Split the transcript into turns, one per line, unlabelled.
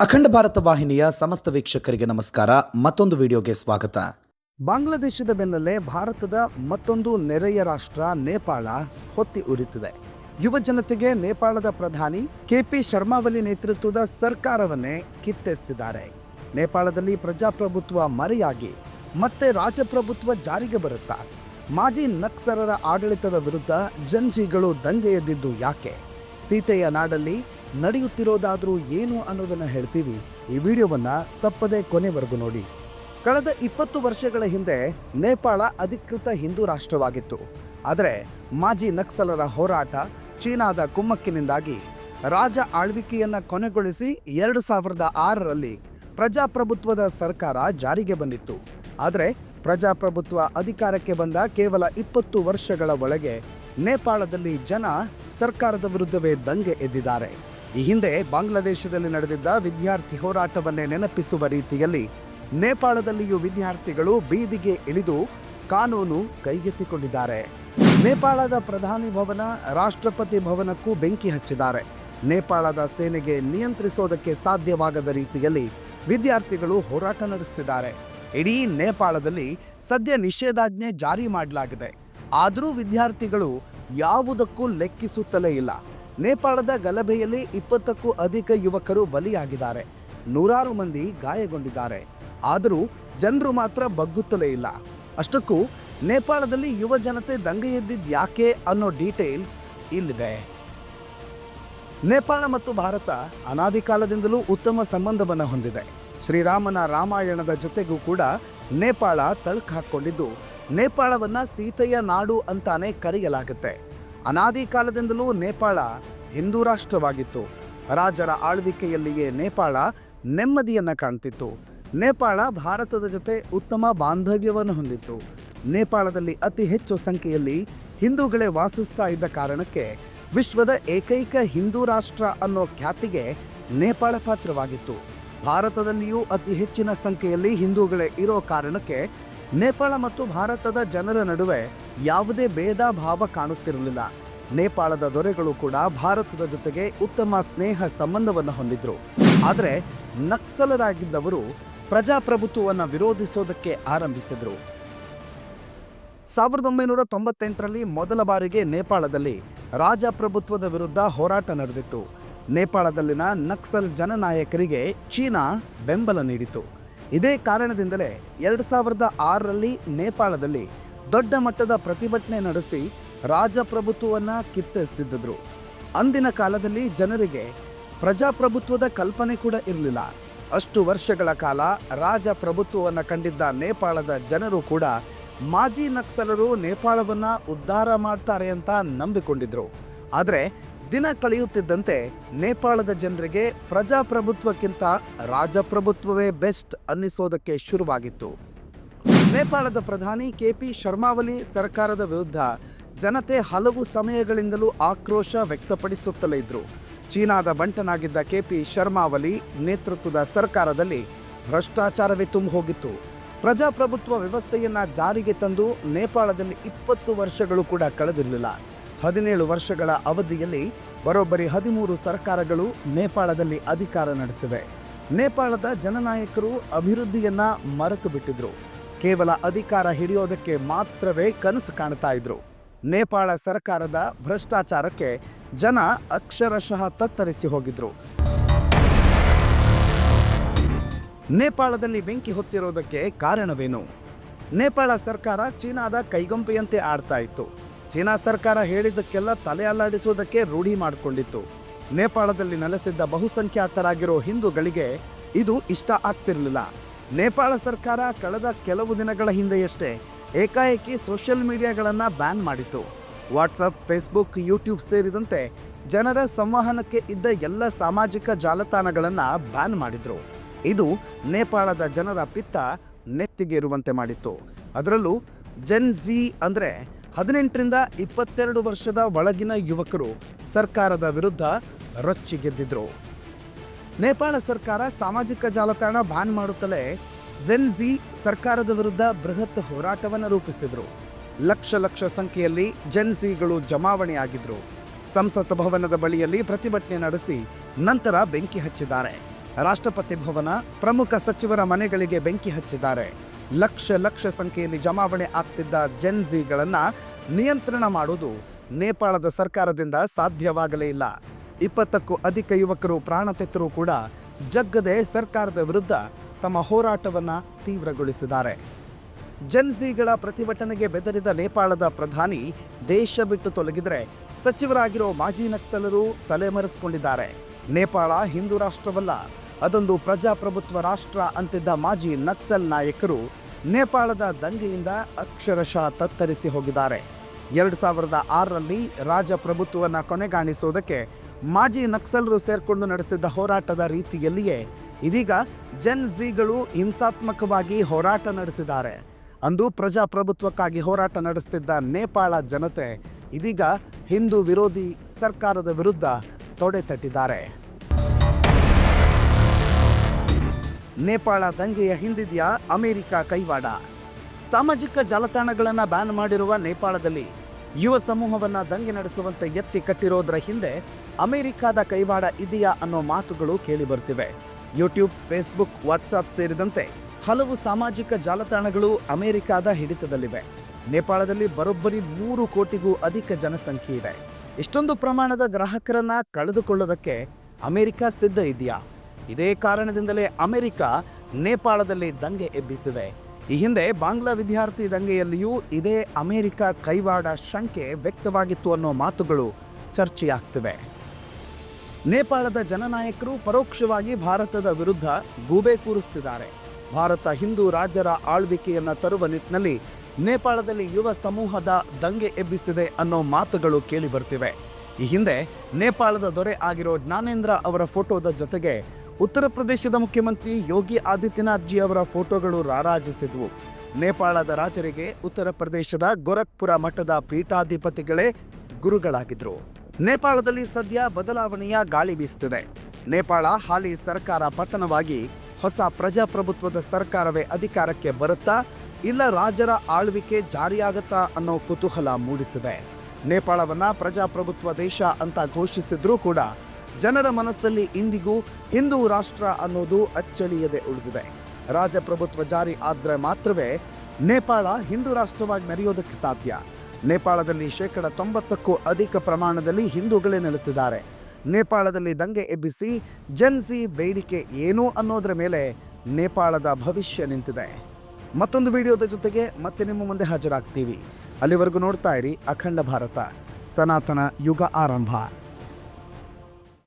ಅಖಂಡ ಭಾರತ ವಾಹಿನಿಯ ಸಮಸ್ತ ವೀಕ್ಷಕರಿಗೆ ನಮಸ್ಕಾರ. ಮತ್ತೊಂದು ವಿಡಿಯೋಗೆ ಸ್ವಾಗತ.
ಬಾಂಗ್ಲಾದೇಶದ ಬೆನ್ನಲ್ಲೇ ಭಾರತದ ಮತ್ತೊಂದು ನೆರೆಯ ರಾಷ್ಟ್ರ ನೇಪಾಳ ಹೊತ್ತಿ ಉರಿತಿದೆ. ಯುವ ಜನತೆಗೆ ನೇಪಾಳದ ಪ್ರಧಾನಿ ಕೆಪಿ ಶರ್ಮಾವಲಿ ನೇತೃತ್ವದ ಸರ್ಕಾರವನ್ನೇ ಕಿತ್ತೆಸ್ತಿದ್ದಾರೆ. ನೇಪಾಳದಲ್ಲಿ ಪ್ರಜಾಪ್ರಭುತ್ವ ಮರೆಯಾಗಿ ಮತ್ತೆ ರಾಜಪ್ರಭುತ್ವ ಜಾರಿಗೆ ಬರುತ್ತಾ? ಮಾಜಿ ನಕ್ಸರರ ಆಡಳಿತದ ವಿರುದ್ಧ ಜನ್ಜಿಗಳು ದಂಗೆ ಎದ್ದಿದ್ದು ಯಾಕೆ? ಸೀತೆಯ ನಾಡಲ್ಲಿ ನಡೆಯುತ್ತಿರೋದಾದ್ರೂ ಏನು ಅನ್ನೋದನ್ನು ಹೇಳ್ತೀವಿ. ಈ ವಿಡಿಯೋವನ್ನು ತಪ್ಪದೆ ಕೊನೆವರೆಗೂ ನೋಡಿ. ಕಳೆದ ಇಪ್ಪತ್ತು ವರ್ಷಗಳ ಹಿಂದೆ ನೇಪಾಳ ಅಧಿಕೃತ ಹಿಂದೂ ರಾಷ್ಟ್ರವಾಗಿತ್ತು. ಆದರೆ ಮಾಜಿ ನಕ್ಸಲರ ಹೋರಾಟ ಚೀನಾದ ಕುಮ್ಮಕ್ಕಿನಿಂದಾಗಿ ರಾಜ ಆಳ್ವಿಕೆಯನ್ನು ಕೊನೆಗೊಳಿಸಿ ಎರಡು ಸಾವಿರದ ಆರರಲ್ಲಿ ಪ್ರಜಾಪ್ರಭುತ್ವದ ಸರ್ಕಾರ ಜಾರಿಗೆ ಬಂದಿತ್ತು. ಆದರೆ ಪ್ರಜಾಪ್ರಭುತ್ವ ಅಧಿಕಾರಕ್ಕೆ ಬಂದ ಕೇವಲ ಇಪ್ಪತ್ತು ವರ್ಷಗಳ ಒಳಗೆ ನೇಪಾಳದಲ್ಲಿ ಜನ ಸರ್ಕಾರದ ವಿರುದ್ಧವೇ ದಂಗೆ ಎದ್ದಿದ್ದಾರೆ. ಈ ಹಿಂದೆ ಬಾಂಗ್ಲಾದೇಶದಲ್ಲಿ ನಡೆದಿದ್ದ ವಿದ್ಯಾರ್ಥಿ ಹೋರಾಟವನ್ನೇ ನೆನಪಿಸುವ ರೀತಿಯಲ್ಲಿ ನೇಪಾಳದಲ್ಲಿಯೂ ವಿದ್ಯಾರ್ಥಿಗಳು ಬೀದಿಗೆ ಇಳಿದು ಕಾನೂನು ಕೈಗೆತ್ತಿಕೊಂಡಿದ್ದಾರೆ. ನೇಪಾಳದ ಪ್ರಧಾನಿ ಭವನ, ರಾಷ್ಟ್ರಪತಿ ಭವನಕ್ಕೂ ಬೆಂಕಿ ಹಚ್ಚಿದ್ದಾರೆ. ನೇಪಾಳದ ಸೇನೆಗೆ ನಿಯಂತ್ರಿಸೋದಕ್ಕೆ ಸಾಧ್ಯವಾಗದ ರೀತಿಯಲ್ಲಿ ವಿದ್ಯಾರ್ಥಿಗಳು ಹೋರಾಟ ನಡೆಸುತ್ತಿದ್ದಾರೆ ಇಡೀ ನೇಪಾಳದಲ್ಲಿ ಸದ್ಯ ನಿಷೇಧಾಜ್ಞೆ ಜಾರಿ ಮಾಡಲಾಗಿದೆ. ಆದರೂ ವಿದ್ಯಾರ್ಥಿಗಳು ಯಾವುದಕ್ಕೂ ಲೆಕ್ಕಿಸುತ್ತಲೇ ಇಲ್ಲ. ನೇಪಾಳದ ಗಲಭೆಯಲ್ಲಿ ಇಪ್ಪತ್ತಕ್ಕೂ ಅಧಿಕ ಯುವಕರು ಬಲಿಯಾಗಿದ್ದಾರೆ. ನೂರಾರು ಮಂದಿ ಗಾಯಗೊಂಡಿದ್ದಾರೆ. ಆದರೂ ಜನರು ಮಾತ್ರ ಬಗ್ಗುತ್ತಲೇ ಇಲ್ಲ. ಅಷ್ಟಕ್ಕೂ ನೇಪಾಳದಲ್ಲಿ ಯುವ ಜನತೆ ದಂಗೆ ಎದ್ದಿದ್ದು ಯಾಕೆ ಅನ್ನೋ ಡೀಟೇಲ್ಸ್ ಇಲ್ಲಿದೆ. ನೇಪಾಳ ಮತ್ತು ಭಾರತ ಅನಾದಿ ಕಾಲದಿಂದಲೂ ಉತ್ತಮ ಸಂಬಂಧವನ್ನು ಹೊಂದಿದೆ. ಶ್ರೀರಾಮನ ರಾಮಾಯಣದ ಜೊತೆಗೂ ಕೂಡ ನೇಪಾಳ ತಳ್ಕ ಹಾಕ್ಕೊಂಡಿದ್ದು, ನೇಪಾಳವನ್ನ ಸೀತೆಯ ನಾಡು ಅಂತಾನೆ ಕರೆಯಲಾಗುತ್ತೆ. ಅನಾದಿ ಕಾಲದಿಂದಲೂ ನೇಪಾಳ ಹಿಂದೂ ರಾಷ್ಟ್ರವಾಗಿತ್ತು. ರಾಜರ ಆಳ್ವಿಕೆಯಲ್ಲಿಯೇ ನೇಪಾಳ ನೆಮ್ಮದಿಯನ್ನು ಕಾಣ್ತಿತ್ತು. ನೇಪಾಳ ಭಾರತದ ಜೊತೆ ಉತ್ತಮ ಬಾಂಧವ್ಯವನ್ನು ಹೊಂದಿತ್ತು. ನೇಪಾಳದಲ್ಲಿ ಅತಿ ಹೆಚ್ಚು ಸಂಖ್ಯೆಯಲ್ಲಿ ಹಿಂದೂಗಳೇ ವಾಸಿಸ್ತಾ ಇದ್ದ ಕಾರಣಕ್ಕೆ ವಿಶ್ವದ ಏಕೈಕ ಹಿಂದೂ ರಾಷ್ಟ್ರ ಅನ್ನೋ ಖ್ಯಾತಿಗೆ ನೇಪಾಳ ಪಾತ್ರವಾಗಿತ್ತು. ಭಾರತದಲ್ಲಿಯೂ ಅತಿ ಹೆಚ್ಚಿನ ಸಂಖ್ಯೆಯಲ್ಲಿ ಹಿಂದೂಗಳೇ ಇರೋ ಕಾರಣಕ್ಕೆ ನೇಪಾಳ ಮತ್ತು ಭಾರತದ ಜನರ ನಡುವೆ ಯಾವುದೇ ಭೇದ ಭಾವ ಕಾಣುತ್ತಿರಲಿಲ್ಲ. ನೇಪಾಳದ ದೊರೆಗಳು ಕೂಡ ಭಾರತದ ಜೊತೆಗೆ ಉತ್ತಮ ಸ್ನೇಹ ಸಂಬಂಧವನ್ನು ಹೊಂದಿದ್ರು. ಆದರೆ ನಕ್ಸಲರಾಗಿದ್ದವರು ಪ್ರಜಾಪ್ರಭುತ್ವವನ್ನು ವಿರೋಧಿಸೋದಕ್ಕೆ ಆರಂಭಿಸಿದರು. ಸಾವಿರದ ಒಂಬೈನೂರ ತೊಂಬತ್ತೆಂಟರಲ್ಲಿ ಮೊದಲ ಬಾರಿಗೆ ನೇಪಾಳದಲ್ಲಿ ರಾಜಪ್ರಭುತ್ವದ ವಿರುದ್ಧ ಹೋರಾಟ ನಡೆದಿತ್ತು. ನೇಪಾಳದಲ್ಲಿನ ನಕ್ಸಲ್ ಜನನಾಯಕರಿಗೆ ಚೀನಾ ಬೆಂಬಲ ನೀಡಿತು ಇದೇ ಕಾರಣದಿಂದಲೇ ಎರಡು ಸಾವಿರದ ಆರರಲ್ಲಿ ನೇಪಾಳದಲ್ಲಿ ದೊಡ್ಡ ಮಟ್ಟದ ಪ್ರತಿಭಟನೆ ನಡೆಸಿ ರಾಜಪ್ರಭುತ್ವವನ್ನು ಕಿತ್ತೆಸ್ತಿದ್ದರು ಅಂದಿನ ಕಾಲದಲ್ಲಿ ಜನರಿಗೆ ಪ್ರಜಾಪ್ರಭುತ್ವದ ಕಲ್ಪನೆ ಕೂಡ ಇರಲಿಲ್ಲ. ಅಷ್ಟು ವರ್ಷಗಳ ಕಾಲ ರಾಜಪ್ರಭುತ್ವವನ್ನು ಕಂಡಿದ್ದ ನೇಪಾಳದ ಜನರು ಕೂಡ ಮಾಜಿ ನಕ್ಸಲರು ನೇಪಾಳವನ್ನು ಉದ್ಧಾರ ಮಾಡ್ತಾರೆ ಅಂತ ನಂಬಿಕೊಂಡಿದ್ರು. ಆದರೆ ದಿನ ಕಳೆಯುತ್ತಿದ್ದಂತೆ ನೇಪಾಳದ ಜನರಿಗೆ ಪ್ರಜಾಪ್ರಭುತ್ವಕ್ಕಿಂತ ರಾಜಪ್ರಭುತ್ವವೇ ಬೆಸ್ಟ್ ಅನ್ನಿಸೋದಕ್ಕೆ ಶುರುವಾಗಿತ್ತು. ನೇಪಾಳದ ಪ್ರಧಾನಿ ಕೆ ಪಿ ಶರ್ಮಾವಲಿ ಸರ್ಕಾರದ ವಿರುದ್ಧ ಜನತೆ ಹಲವು ಸಮಯಗಳಿಂದಲೂ ಆಕ್ರೋಶ ವ್ಯಕ್ತಪಡಿಸುತ್ತಲೇ ಇದ್ರು. ಚೀನಾದ ಬಂಟನಾಗಿದ್ದ ಕೆ ಪಿ ಶರ್ಮಾವಲಿ ನೇತೃತ್ವದ ಸರ್ಕಾರದಲ್ಲಿ ಭ್ರಷ್ಟಾಚಾರವೇ ತುಂಬ ಹೋಗಿತ್ತು. ಪ್ರಜಾಪ್ರಭುತ್ವ ವ್ಯವಸ್ಥೆಯನ್ನು ಜಾರಿಗೆ ತಂದು ನೇಪಾಳದಲ್ಲಿ ಇಪ್ಪತ್ತು ವರ್ಷಗಳು ಕೂಡ ಕಳೆದಿರಲಿಲ್ಲ. ಹದಿನೇಳು ವರ್ಷಗಳ ಅವಧಿಯಲ್ಲಿ ಬರೋಬ್ಬರಿ ಹದಿಮೂರು ಸರ್ಕಾರಗಳು ನೇಪಾಳದಲ್ಲಿ ಅಧಿಕಾರ ನಡೆಸಿವೆ. ನೇಪಾಳದ ಜನನಾಯಕರು ಅಭಿವೃದ್ಧಿಯನ್ನ ಮರೆತು ಬಿಟ್ಟಿದ್ರು ಕೇವಲ ಅಧಿಕಾರ ಹಿಡಿಯೋದಕ್ಕೆ ಮಾತ್ರವೇ ಕನಸು ಕಾಣ್ತಾ ಇದ್ರು. ನೇಪಾಳ ಸರ್ಕಾರದ ಭ್ರಷ್ಟಾಚಾರಕ್ಕೆ ಜನ ಅಕ್ಷರಶಃ ತತ್ತರಿಸಿ ಹೋಗಿದ್ರು. ನೇಪಾಳದಲ್ಲಿ ಬೆಂಕಿ ಹೊತ್ತಿರೋದಕ್ಕೆ ಕಾರಣವೇನು? ನೇಪಾಳ ಸರ್ಕಾರ ಚೀನಾದ ಕೈಗೊಂಪೆಯಂತೆ ಆಡ್ತಾ ಇತ್ತು. ಚೀನಾ ಸರ್ಕಾರ ಹೇಳಿದ್ದಕ್ಕೆಲ್ಲ ತಲೆ ಅಲ್ಲಾಡಿಸುವುದಕ್ಕೆ ರೂಢಿ ಮಾಡಿಕೊಂಡಿತ್ತು. ನೇಪಾಳದಲ್ಲಿ ನೆಲೆಸಿದ್ದ ಬಹುಸಂಖ್ಯಾತರಾಗಿರೋ ಹಿಂದೂಗಳಿಗೆ ಇದು ಇಷ್ಟ ಆಗ್ತಿರಲಿಲ್ಲ. ನೇಪಾಳ ಸರ್ಕಾರ ಕಳೆದ ಕೆಲವು ದಿನಗಳ ಹಿಂದೆಯಷ್ಟೇ ಏಕಾಏಕಿ ಸೋಷಿಯಲ್ ಮೀಡಿಯಾಗಳನ್ನು ಬ್ಯಾನ್ ಮಾಡಿತ್ತು. ವಾಟ್ಸಪ್, ಫೇಸ್ಬುಕ್, ಯೂಟ್ಯೂಬ್ ಸೇರಿದಂತೆ ಜನರ ಸಂವಹನಕ್ಕೆ ಇದ್ದ ಎಲ್ಲ ಸಾಮಾಜಿಕ ಜಾಲತಾಣಗಳನ್ನು ಬ್ಯಾನ್ ಮಾಡಿದರು. ಇದು ನೇಪಾಳದ ಜನರ ಪಿತ್ತ ನೆತ್ತಿಗೇರುವಂತೆ ಮಾಡಿತ್ತು. ಅದರಲ್ಲೂ ಜೆನ್ ಝಿ ಅಂದರೆ ಹದಿನೆಂಟರಿಂದ ಇಪ್ಪತ್ತೆರಡು ವರ್ಷದ ಒಳಗಿನ ಯುವಕರು ಸರ್ಕಾರದ ವಿರುದ್ಧ ರೊಚ್ಚಿಗೆದ್ದಿದ್ರು. ನೇಪಾಳ ಸರ್ಕಾರ ಸಾಮಾಜಿಕ ಜಾಲತಾಣ ಬ್ಯಾನ್ ಮಾಡುತ್ತಲೇ ಜೆನ್ ಝಿ ಸರ್ಕಾರದ ವಿರುದ್ಧ ಬೃಹತ್ ಹೋರಾಟವನ್ನು ರೂಪಿಸಿದರು. ಲಕ್ಷ ಲಕ್ಷ ಸಂಖ್ಯೆಯಲ್ಲಿ ಜೆನ್ ಝಿಗಳು ಜಮಾವಣೆಯಾಗಿದ್ರು ಸಂಸತ್ ಭವನದ ಬಳಿಯಲ್ಲಿ ಪ್ರತಿಭಟನೆ ನಡೆಸಿ ನಂತರ ಬೆಂಕಿ ಹಚ್ಚಿದ್ದಾರೆ. ರಾಷ್ಟ್ರಪತಿ ಭವನ ಪ್ರಮುಖ ಸಚಿವರ ಮನೆಗಳಿಗೆ ಬೆಂಕಿ ಹಚ್ಚಿದ್ದಾರೆ. ಲಕ್ಷ ಲಕ್ಷ ಸಂಖ್ಯೆಯಲ್ಲಿ ಜಮಾವಣೆ ಆಗ್ತಿದ್ದ ಜೆನ್ ಝಿಗಳನ್ನು ನಿಯಂತ್ರಣ ಮಾಡುವುದು ನೇಪಾಳದ ಸರ್ಕಾರದಿಂದ ಸಾಧ್ಯವಾಗಲೇ ಇಲ್ಲ. ಇಪ್ಪತ್ತಕ್ಕೂ ಅಧಿಕ ಯುವಕರು ಪ್ರಾಣ ತೆತ್ತರೂ ಕೂಡ ಜಗ್ಗದೆ ಸರ್ಕಾರದ ವಿರುದ್ಧ ತಮ್ಮ ಹೋರಾಟವನ್ನು ತೀವ್ರಗೊಳಿಸಿದ್ದಾರೆ. ಜನ್ಸಿಗಳ ಪ್ರತಿಭಟನೆಗೆ ಬೆದರಿದ ನೇಪಾಳದ ಪ್ರಧಾನಿ ದೇಶ ಬಿಟ್ಟು ತೊಲಗಿದರೆ ಸಚಿವರಾಗಿರೋ ಮಾಜಿ ನಕ್ಸಲರು ತಲೆಮರೆಸಿಕೊಂಡಿದ್ದಾರೆ. ನೇಪಾಳ ಹಿಂದೂ ರಾಷ್ಟ್ರವಲ್ಲ, ಅದೊಂದು ಪ್ರಜಾಪ್ರಭುತ್ವ ರಾಷ್ಟ್ರ ಅಂತಿದ್ದ ಮಾಜಿ ನಕ್ಸಲ್ ನಾಯಕರು ನೇಪಾಳದ ದಂಗೆಯಿಂದ ಅಕ್ಷರಶಃ ತತ್ತರಿಸಿ ಹೋಗಿದ್ದಾರೆ. ಎರಡು ಸಾವಿರದ ಆರರಲ್ಲಿ ರಾಜಪ್ರಭುತ್ವವನ್ನು ಕೊನೆಗಾಣಿಸುವುದಕ್ಕೆ ಮಾಜಿ ನಕ್ಸಲರು ಸೇರ್ಕೊಂಡು ನಡೆಸಿದ್ದ ಹೋರಾಟದ ರೀತಿಯಲ್ಲಿಯೇ ಇದೀಗ ಜೆನ್ ಝಿಗಳು ಹಿಂಸಾತ್ಮಕವಾಗಿ ಹೋರಾಟ ನಡೆಸಿದ್ದಾರೆ. ಅಂದು ಪ್ರಜಾಪ್ರಭುತ್ವಕ್ಕಾಗಿ ಹೋರಾಟ ನಡೆಸುತ್ತಿದ್ದ ನೇಪಾಳ ಜನತೆ ಇದೀಗ ಹಿಂದೂ ವಿರೋಧಿ ಸರ್ಕಾರದ ವಿರುದ್ಧ ತೊಡೆ ತಟ್ಟಿದ್ದಾರೆ. ನೇಪಾಳ ದಂಗೆಯ ಹಿಂದಿದೆಯಾ ಅಮೆರಿಕ ಕೈವಾಡ. ಸಾಮಾಜಿಕ ಜಾಲತಾಣಗಳನ್ನು ಬ್ಯಾನ್ ಮಾಡಿರುವ ನೇಪಾಳದಲ್ಲಿ ಯುವ ಸಮೂಹವನ್ನು ದಂಗೆ ನಡೆಸುವಂತೆ ಎತ್ತಿ ಕಟ್ಟಿರೋದರ ಹಿಂದೆ ಅಮೆರಿಕಾದ ಕೈವಾಡ ಇದೆಯಾ ಅನ್ನೋ ಮಾತುಗಳು ಕೇಳಿಬರ್ತಿವೆ ಯೂಟ್ಯೂಬ್, ಫೇಸ್ಬುಕ್, ವಾಟ್ಸಾಪ್ ಸೇರಿದಂತೆ ಹಲವು ಸಾಮಾಜಿಕ ಜಾಲತಾಣಗಳು ಅಮೆರಿಕಾದ ಹಿಡಿತದಲ್ಲಿವೆ. ನೇಪಾಳದಲ್ಲಿ ಬರೋಬ್ಬರಿ ಮೂರು ಕೋಟಿಗೂ ಅಧಿಕ ಜನಸಂಖ್ಯೆ ಇದೆ. ಇಷ್ಟೊಂದು ಪ್ರಮಾಣದ ಗ್ರಾಹಕರನ್ನ ಕಳೆದುಕೊಳ್ಳೋದಕ್ಕೆ ಅಮೆರಿಕ ಸಿದ್ಧ ಇದೆಯಾ? ಇದೇ ಕಾರಣದಿಂದಲೇ ಅಮೆರಿಕ ನೇಪಾಳದಲ್ಲಿ ದಂಗೆ ಎಬ್ಬಿಸಿದೆ. ಈ ಹಿಂದೆ ಬಾಂಗ್ಲಾ ವಿದ್ಯಾರ್ಥಿ ದಂಗೆಯಲ್ಲಿಯೂ ಇದೇ ಅಮೆರಿಕ ಕೈವಾಡ ಶಂಕೆ ವ್ಯಕ್ತವಾಗಿತ್ತು ಅನ್ನೋ ಮಾತುಗಳು ಚರ್ಚೆಯಾಗ್ತಿವೆ. ನೇಪಾಳದ ಜನನಾಯಕರು ಪರೋಕ್ಷವಾಗಿ ಭಾರತದ ವಿರುದ್ಧ ಗೂಬೆ ಕೂರಿಸ್ತಿದ್ದಾರೆ. ಭಾರತ ಹಿಂದೂ ರಾಜರ ಆಳ್ವಿಕೆಯನ್ನು ತರುವ ನಿಟ್ಟಿನಲ್ಲಿ ನೇಪಾಳದಲ್ಲಿ ಯುವ ಸಮೂಹದ ದಂಗೆ ಎಬ್ಬಿಸಿದೆ ಅನ್ನೋ ಮಾತುಗಳು ಕೇಳಿ ಬರ್ತಿವೆ. ಈ ಹಿಂದೆ ನೇಪಾಳದ ದೊರೆ ಆಗಿರೋ ಜ್ಞಾನೇಂದ್ರ ಅವರ ಫೋಟೋದ ಜೊತೆಗೆ ಉತ್ತರ ಪ್ರದೇಶದ ಮುಖ್ಯಮಂತ್ರಿ ಯೋಗಿ ಆದಿತ್ಯನಾಥ್ ಜಿ ಅವರ ಫೋಟೋಗಳು ರಾರಾಜಿಸಿದ್ವು. ನೇಪಾಳದ ರಾಜರಿಗೆ ಉತ್ತರ ಪ್ರದೇಶದ ಗೋರಖ್ಪುರ ಮಠದ ಪೀಠಾಧಿಪತಿಗಳೇ ಗುರುಗಳಾಗಿದ್ರು ನೇಪಾಳದಲ್ಲಿ ಸದ್ಯ ಬದಲಾವಣೆಯ ಗಾಳಿ ಬೀಸುತ್ತಿದೆ ನೇಪಾಳ ಹಾಲಿ ಸರ್ಕಾರ ಪತನವಾಗಿ ಹೊಸ ಪ್ರಜಾಪ್ರಭುತ್ವದ ಸರ್ಕಾರವೇ ಅಧಿಕಾರಕ್ಕೆ ಬರುತ್ತಾ, ಇಲ್ಲ ರಾಜರ ಆಳ್ವಿಕೆ ಜಾರಿಯಾಗತ್ತಾ ಅನ್ನೋ ಕುತೂಹಲ ಮೂಡಿಸಿದೆ. ನೇಪಾಳವನ್ನ ಪ್ರಜಾಪ್ರಭುತ್ವ ದೇಶ ಅಂತ ಘೋಷಿಸಿದ್ರೂ ಕೂಡ ಜನರ ಮನಸ್ಸಲ್ಲಿ ಇಂದಿಗೂ ಹಿಂದೂ ರಾಷ್ಟ್ರ ಅನ್ನೋದು ಅಚ್ಚಳಿಯದೆ ಉಳಿದಿದೆ. ರಾಜಪ್ರಭುತ್ವ ಜಾರಿ ಆದ್ರೆ ಮಾತ್ರವೇ ನೇಪಾಳ ಹಿಂದೂ ರಾಷ್ಟ್ರವಾಗಿ ಮೆರೆಯೋದಕ್ಕೆ ಸಾಧ್ಯ. ನೇಪಾಳದಲ್ಲಿ ಶೇಕಡ ತೊಂಬತ್ತಕ್ಕೂ ಅಧಿಕ ಪ್ರಮಾಣದಲ್ಲಿ ಹಿಂದೂಗಳೇ ನೆಲೆಸಿದ್ದಾರೆ. ನೇಪಾಳದಲ್ಲಿ ದಂಗೆ ಎಬ್ಬಿಸಿ ಜನ್ಸಿ ಬೇಡಿಕೆ ಏನು ಅನ್ನೋದರ ಮೇಲೆ ನೇಪಾಳದ ಭವಿಷ್ಯ ನಿಂತಿದೆ. ಮತ್ತೊಂದು ವಿಡಿಯೋದ ಜೊತೆಗೆ ಮತ್ತೆ ನಿಮ್ಮ ಮುಂದೆ ಹಾಜರಾಗ್ತೀವಿ. ಅಲ್ಲಿವರೆಗೂ ನೋಡ್ತಾ ಇರಿ ಅಖಂಡ ಭಾರತ. ಸನಾತನ ಯುಗ ಆರಂಭ.